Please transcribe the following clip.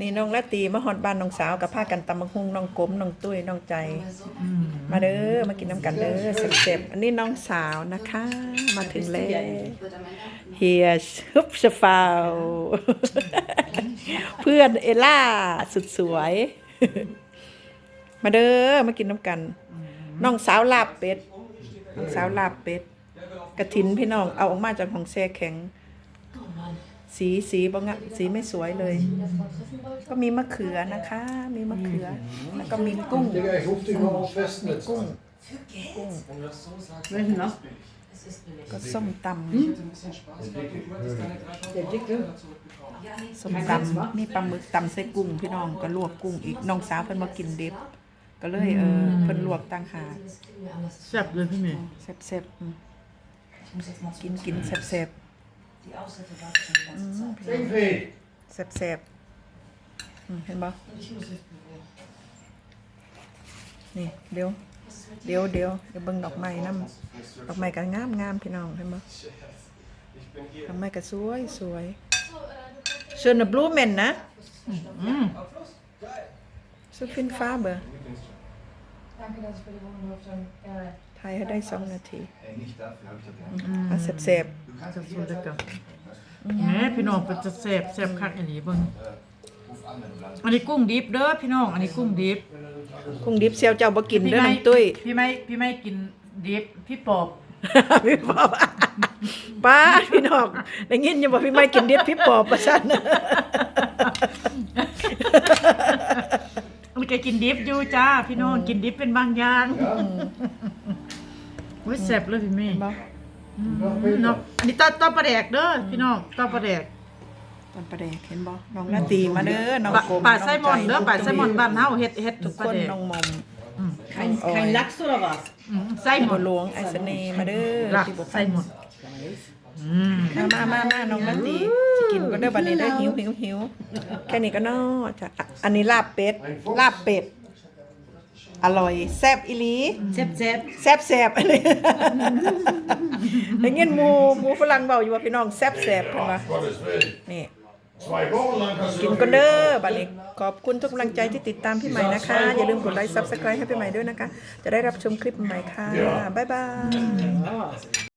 นี่น้องละตีมาฮอดบ้านน้องสาวกับพากันตำบักฮุงน้องกลมน้องตุ้ยน้องใจ มาเด้อมากินน้ำกันเด้อเจ็บๆอันนี้น้องสาวนะคะ มาถึงแล้วเฮียชุบชฟาวเพื่อนเอล่าสุดสวย มาเด้อมากินน้ำกัน น้องสาวลาบเป็ดน้องสาวลาบเป็ดกระถินพี่น้องเอาออกมาจากของแช่แข็ง สีสีบางอะสีไม่สวยเลย ก็มีมะเขือนะคะ มีมะเขือ แล้วก็มีกุ้ง Digga, ich ruf dich mal auf Festnetz กุ้ง an. กุ้ง Welchen noch? ก็ส้มต Der dicke? ำส้มตำมีปลาหมึกตำใส่กุ้ง พี่น้องก็ลวกกุ้งอีกน้องสาวเพิ่นมากินดิบก็เลยเออเพิ่นลวกต่างหากแซ่บเลยพี่เมย์แซ่บๆอืมกินกินแซ่บ Siegfried! ๆแซ่บๆอืมเห็นบ่นี่เดี๋ยวเดี๋ยวเดี๋ยวเดี๋ยวเบิ่งดอกไม้นํดอกไม้ก็งามงามพี่น้องเห็นบ่ดอกไม้ก็สวยสวย schöne Blumen นะอืม so viel Farbe Danke, dass ich für die Wohnung durfte. Geil. ถ่ายให้ได้สองนาที Ey, nicht dafür, hab ich doch gerne. อะแซ่บ Du kannst จะ mich สูด jederzeit กัน sprechen, weißt แหม่พี่น้องเป็นจะแซ่บแซ่บคักอันนี้เบิ่ง du? Ruf an, wenn du lang อันนี้กุ้งดิบเด้อพี่น้อง อันนี้กุ้งดิบๆกุ้งดิบเซียวเจ้าบ่กินเด้อน้องตุ้ย พี่ไม่พี่ไม่กินดิบพี่ปอบพี่ปอบป้าพี่น้องได้ยินอยู่บ่พี่ไม่กินดิบพี่ปอบประชันมันก็กินดิบอยู่จ้าพี่น้องกินดิบเป็นบางอย่างโอ้ยแซ่บเลยพี่เมย์บ่ เนาะอันนี้ต้อต้อปลาแดกเด้อพี่น้องต้อปลาแดกตอนประแดกเห็นบ่น้องลาตีมาเด้อน้องปลากลมปลาไซมอนใจเด้อปลาไซมอนบ้านเฮาเฮ็ดเฮ็ดทุกปคลานแดกน้องมอม Kein, Oh, kein ja. Lachs oder was? อืมไส้หมบัดวหลวงไอเสน่ห์มาเด้อหลักที่บ่ไส้หมดอืมมามามามาน้องลาตีสิกินก็เด้อบัดนี้เด้อหิวหิวหิวแค่นี้ก็นอจ้ะอะอันนี้ลาบเป็ดลาบเป็ดอร่อยแซ่บอีหลี Zep, zep. แซ่บแซ่บอันนี้ ได้ยินหมูหมูฝรั่งเบาอยู่ว่าพี่น้องแซ่บแซ่บเห็นปะ Gottes Willen. นี่ Zwei Wochen lang kannst กิน du ก็เด้อบัดนี้ขอบคุณทุกกำลังใจที่ติดตามพี่ใหม่นะคะ อย่าลืมกดไลค์ซับสไครต์ให้พี่ใหม่ด้วยนะคะ จะได้รับชมคลิปใหม่ค่ะ บ๊ายบาย